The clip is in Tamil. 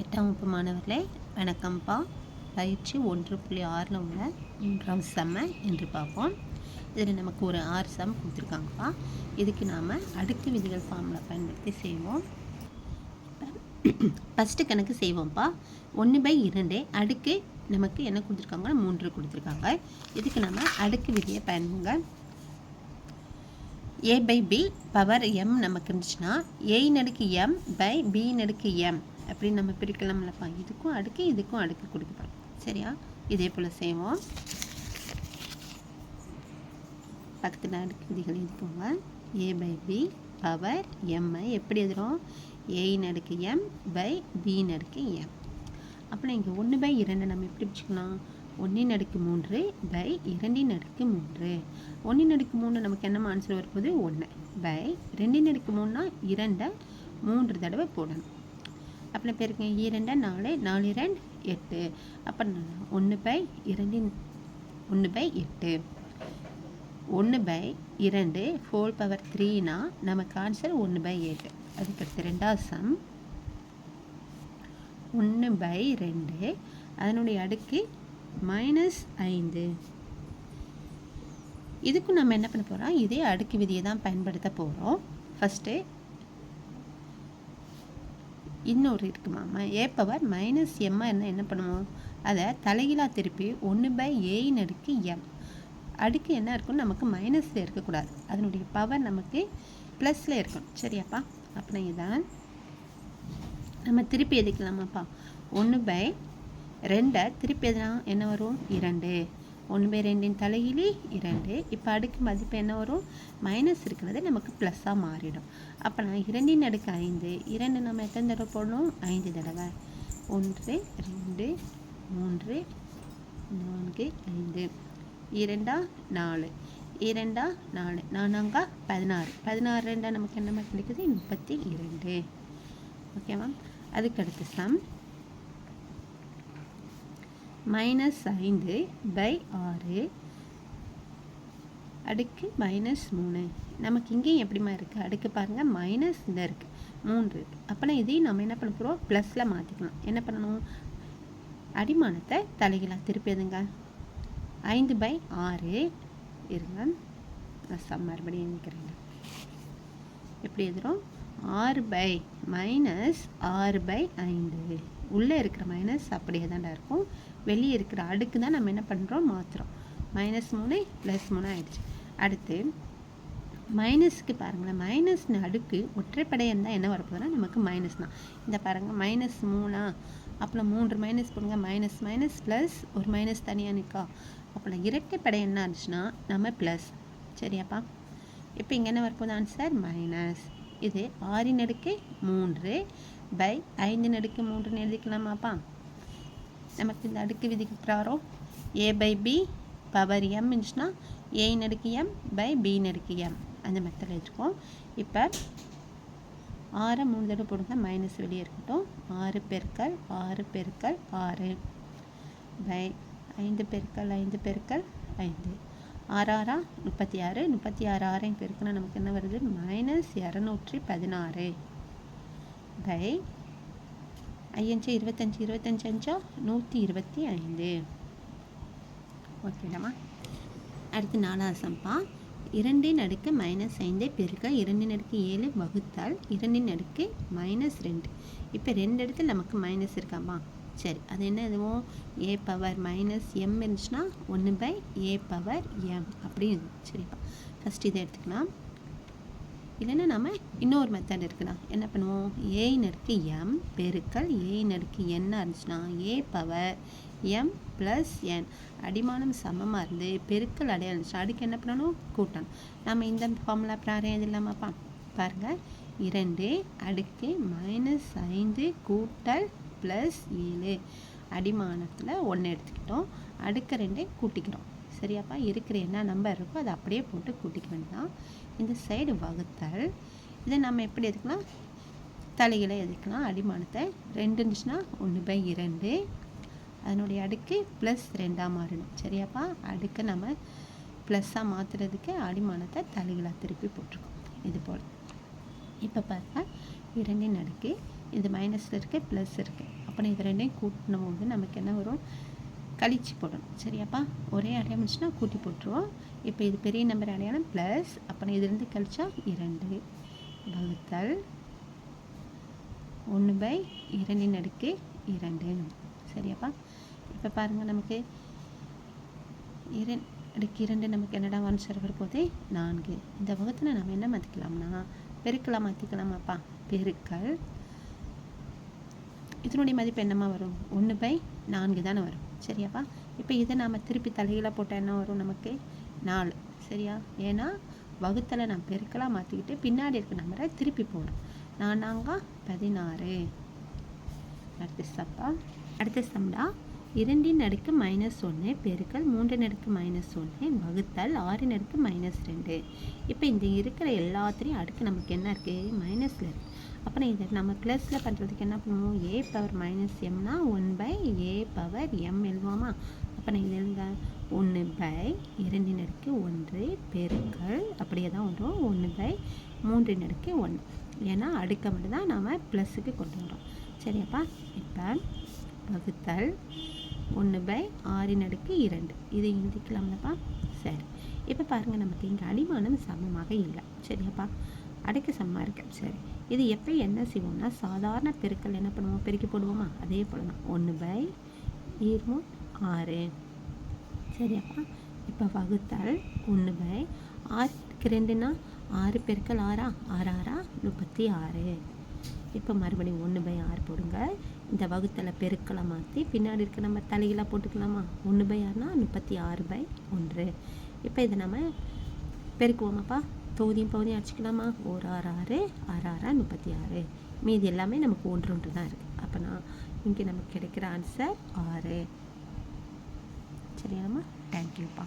எட்டாம் வகுப்பு மாணவர்களே வணக்கம்ப்பா பயிற்சி ஒன்று புள்ளி ஆறில் உள்ள மூன்றாம் செம்ம என்று பார்ப்போம். இதில் நமக்கு ஒரு ஆறு சம் கொடுத்துருக்காங்கப்பா. இதுக்கு நாம் அடுக்கு விதிகள் ஃபார்மில் பயன்படுத்தி செய்வோம். ஃபஸ்ட்டு கணக்கு செய்வோம்ப்பா ஒன்று பை இரண்டு அடுக்கு நமக்கு என்ன கொடுத்துருக்காங்கன்னா மூன்று கொடுத்துருக்காங்க. இதுக்கு நம்ம அடுக்கு விதியை பயன்படுங்க A by B power M நமக்கு இருந்துச்சுன்னா ஏ நடுக்கு எம் பை பி நடுக்கு எம் அப்படின்னு நம்ம பிரிக்கலாம்லப்பா இதுக்கும் அடுக்கு இதுக்கும் அடுக்கு கொடுக்கப்படும். சரியா? இதே போல் செய்வோம். பக்கத்தில் அடுக்கு விதிகள் எழுதிக்கோங்க A by B power MI எப்படி எதிரும் ஏ நடுக்கு எம் பை பி நடுக்கு எம் அப்புறம் இங்கே ஒன்று பை இரண்டு நம்ம எப்படி பிடிச்சிக்கலாம் ஒன்றின் அடுக்கு மூன்று பை இரண்டின் அடுக்கு மூன்று. ஒன்றின் அடுக்கு மூணு நமக்கு என்ன ஆன்சர் வரும்போது? ஒன்று பை ரெண்டின் அடுக்கு மூணுனா இரண்டை மூன்று தடவை போடணும். அப்புறம் பேருங்க. இரண்டு நாலு நாலு இரண்டு எட்டு. அப்போ ஒன்று பை இரண்டின் ஒன்று பை எட்டு. ஒன்று பை இரண்டு ஃபோர் பவர் த்ரீனா நமக்கு ஆன்சர் ஒன்று பை எட்டு. அதுக்கடுத்து ரெண்டாவது சம் ஒன்று பை ரெண்டு அதனுடைய அடுக்கு மைனஸ் ஐந்து. இதுக்கும் நம்ம என்ன பண்ண போகிறோம் இதே அடுக்கு விதியை தான் பயன்படுத்த போகிறோம் ஃபஸ்ட்டு இன்னொரு இருக்குமாம்மா ஏ பவர் மைனஸ் எம்மா என்ன என்ன பண்ணுவோம் அதை தலைகீழாக திருப்பி ஒன்று பை ஏயின் அடுக்கு எம் அடுக்கு என்ன இருக்கும் நமக்கு மைனஸில் இருக்கக்கூடாது அதனுடைய பவர் நமக்கு ப்ளஸில் இருக்கணும். சரியாப்பா? அப்புறம் இதான் நம்ம திருப்பி எதுக்கலாமாப்பா? ஒன்று பை ரெண்டை திருப்பி எதுனா என்ன வரும்? இரண்டு. ஒன்று ரெண்டின் தலையிலே இரண்டு. இப்போ அடுக்கு மதிப்பு என்ன வரும்? மைனஸ் இருக்கிறது நமக்கு ப்ளஸ்ஸாக மாறிடும். அப்போ நான் இரண்டின் அடுக்கு ஐந்து. இரண்டு நம்ம எத்தனை தடவை போடணும்? ஐந்து தடவை. ஒன்று ரெண்டு மூன்று நான்கு ஐந்து. இரண்டா? நாலு. இரண்டா? நாலு. நானாங்கா பதினாறு. பதினாறு ரெண்டா நமக்கு என்ன கிடைக்குது முப்பத்தி இரண்டு. ஓகேவா அதுக்கடுத்து சம் மைனஸ் ஐந்து பை ஆறு. அடுக்கு மைனஸ் மூணு. நமக்கு இங்கேயும் எப்படிமா இருக்குது அடுக்கு பாருங்கள் மைனஸ் இந்த இருக்குது மூன்று. இருக்குது அப்போனா இதையும் நம்ம என்ன பண்ண போகிறோம் ப்ளஸில் மாற்றிக்கலாம் என்ன பண்ணணும்? அடிமானத்தை தலைகளாக திருப்பி எதுங்க? ஐந்து பை ஆறு. இருங்க. நான் சம் மறுபடியும் நினைக்கிறேங்க எப்படி எழுதுகிறோம் ஆறு பை மைனஸ் ஆறு பை ஐந்து. உள்ளே இருக்கிற மைனஸ் அப்படியே தான்டா இருக்கும். வெளியே இருக்கிற அடுக்கு தான் நம்ம என்ன பண்ணுறோம் மாற்றுறோம் மைனஸ் மூணு ப்ளஸ் மூணு ஆயிடுச்சு. அடுத்து மைனஸ்க்கு பாருங்களேன். மைனஸ் அடுக்கு ஒற்றைப்படை இருந்தால் என்ன வரப்போகுதுன்னா நமக்கு மைனஸ் தான். இந்த பாருங்கள் மைனஸ் மூணா? அப்புறம் மூன்று மைனஸ் போடுங்க. மைனஸ் மைனஸ் ப்ளஸ் ஒரு மைனஸ் தனியாக நிற்கா அப்புறம் இரட்டைப்படை என்ன இருந்துச்சுன்னா நம்ம ப்ளஸ் சரியாப்பா? இப்போ இங்கே என்ன வரப்போகுது? ஆன்சர் மைனஸ் இது ஆறின் அடுக்கு மூன்று பை ஐந்து நடுக்கு மூன்றுன்னு எழுதிக்கலாமாப்பா? நமக்கு இந்த அடுக்கு விதிக்கு A by B power M இருந்துச்சுன்னா ஏ நடுக்கு எம் பை பி நடுக்கு எம் அந்த மெத்தட் வச்சுக்கோம் இப்போ ஆறை மூணு தடவை போடுங்க மைனஸ் வெளியே இருக்கட்டும். ஆறு பெருக்கல் ஆறு பெருக்கல் ஆறு. பை ஐந்து பெருக்கல் ஐந்து பெருக்கல் ஐந்து. ஆறாறா முப்பத்தி ஆறு. முப்பத்தி ஆறு ஆறையும் பெருக்கினா நமக்கு என்ன வருது? மைனஸ் இரநூற்றி பதினாறு. பை ஐயஞ்சு இருபத்தஞ்சி இருபத்தஞ்சி அஞ்சா நூற்றி இருபத்தி ஐந்து. ஓகேடாமா அடுத்து நாலாவது சம்பா. இரண்டின் அடுக்கு மைனஸ் ஐந்தை பெருக்க இரண்டின் அடுக்கு ஏழு வகுத்தால் இரண்டின் அடுக்கு மைனஸ் ரெண்டு. இப்போ ரெண்டு இடத்துல நமக்கு மைனஸ் இருக்காமா சரி அது என்ன எதுவும் ஏ பவர் மைனஸ் எம் இருந்துச்சுன்னா ஒன்று பை ஏ பவர் எம் அப்படின்னு சரிப்பா. ஃபஸ்ட் இதை எடுத்துக்கலாம். இல்லைன்னா நம்ம இன்னொரு மெத்தட் இருக்குண்ணா என்ன பண்ணுவோம்? ஏ நடுக்கு எம் பெருக்கல் ஏ நடுக்கு என்ன இருந்துச்சுன்னா A power M plus N அடிமானம் சமமாக இருந்து பெருக்கல் அடையா இருந்துச்சு அதுக்கு என்ன பண்ணணும்? கூட்டணும். நம்ம இந்த ஃபார்முலா பிராரம் எது இல்லாமப்பா பாருங்கள் இரண்டு அடுக்கு மைனஸ் ஐந்து கூட்டல் ப்ளஸ் ஏழு. அடிமானத்தில் ஒன்று எடுத்துக்கிட்டோம். அடுக்க ரெண்டே கூட்டிக்கிறோம். சரியாப்பா இருக்கிற என்ன நம்பர் இருக்கோ அதை அப்படியே போட்டு கூட்டிக்க வேண்டாம் இந்த சைடு வகுத்தல். இதை நம்ம எப்படி எதுக்கலாம் தலைகளை எதுக்கலாம் அடிமானத்தை. ரெண்டு இருந்துச்சுன்னா ஒன்று பை இரண்டு. அதனுடைய அடுக்கு ப்ளஸ் ரெண்டாக மாறணும். சரியாப்பா? அடுக்கை நம்ம ப்ளஸ்ஸாக மாற்றுறதுக்கு அடிமானத்தை தலைகளாக திருப்பி போட்டிருக்கோம். இது போல். இப்போ பார்த்தா இரண்டின் அடுக்கு. இது மைனஸில் இருக்குது ப்ளஸ் இருக்குது அப்போ இது ரெண்டையும் கூட்டின போது நமக்கு என்ன வரும்? கழிச்சு போடணும். சரியாப்பா? ஒரே அடையாளம் இருந்துச்சுன்னா கூட்டி போட்டுருவோம். இப்போ இது பெரிய நம்பர் அடையாளம் ப்ளஸ் அப்புறம் இதுலேருந்து கழிச்சா இரண்டு. வகுத்தல் ஒன்று பை இரண்டின் அடுக்கு இரண்டு. சரியாப்பா? இப்போ பாருங்கள் நமக்கு இரண் அடுக்கு இரண்டு நமக்கு என்னடா ஆன்சர் வரப்போதே நான்கு. இந்த வகுத்தில் நம்ம என்ன மாற்றிக்கலாம்னா பெருக்கலாம் மாற்றிக்கலாமாப்பா பெருக்கல். இதனுடைய மதிப்பு என்னம்மா வரும்? ஒன்று பை நான்கு தானே வரும். சரியாப்பா? இப்போ இதை நாம் திருப்பி தலையில் போட்டால் என்ன வரும் நமக்கு? நாலு. சரியா? ஏன்னா வகுத்தில் நான் பெருக்கலாக மாற்றிக்கிட்டு பின்னாடி இருக்க நம்பரை திருப்பி போடுறோம் நானாங்க பதினாறு. அடுத்த சப்பா. அடுத்த சம்டா. இரண்டின் அடுக்கு மைனஸ் ஒன்று பெருக்கல் மூன்றின் அடுக்கு மைனஸ் ஒன்று வகுத்தல் ஆறின் அடுக்கு மைனஸ் ரெண்டு. இப்போ இந்த இருக்கிற எல்லாத்துலேயும் அடுக்கு நமக்கு என்ன இருக்குது மைனஸில் இருக்குது அப்புறம் இது நம்ம ப்ளஸில் பண்ணுறதுக்கு என்ன பண்ணுவோம்? A power minus எம்னா one by A power M எழுதுவோமா? அப்போ நான் இது எழுத ஒன்று பை இரண்டின் அடுக்கு ஒன்று பெருக்கள் அப்படியே தான் வரும். ஒன்று பை மூன்றின் அடுக்கு ஒன்று ஏன்னா அடுக்க மட்டும்தான் நாம் ப்ளஸுக்கு கொண்டு வரோம் சரியாப்பா? இப்போ வகுத்தல் ஒன்று பை ஆறின் அடுக்கு இரண்டு. இதை எழுதிக்கலாம்லப்பா? சரி. இப்போ பாருங்கள் நமக்கு இங்கே அடிமானம் சமமாக இல்லை. சரியாப்பா? அடைக்க சமமாக இருக்கு. சரி. இது எப்போ என்ன செய்வோம்னா சாதாரண பெருக்கல் என்ன பண்ணுவோம்? பெருக்கி போடுவோமா? அதே போல் தான் ஒன்று பை ஈர்மூ ஆறு. சரியாப்பா இப்போ வகுத்தல் ஒன்று பை ஆறுக்கு ரெண்டுனா ஆறு பெருக்கல் ஆறா? ஆறு ஆறா? முப்பத்தி ஆறு. இப்போ மறுபடியும் ஒன்று பை ஆறு போடுங்க இந்த வகுத்தலை பெருக்களை மாற்றி பின்னாடி இருக்க நம்ம தலைகளாக போட்டுக்கலாமா? ஒன்று பை ஆறுனா முப்பத்தி ஆறு பை ஒன்று. இப்போ இதை நம்ம பெருக்குவோமாப்பா? தொகுதியும் பகுதியும் அடிச்சுக்கலாமா? ஒரு ஆறு ஆறு ஆறு ஆறா முப்பத்தி ஆறு. மீதி எல்லாமே நமக்கு ஒன்று ஒன்று தான் இருக்குது அப்போனா இங்கே நமக்கு கிடைக்கிற ஆன்சர் ஆறு. சரியாம்மா? தேங்க்யூப்பா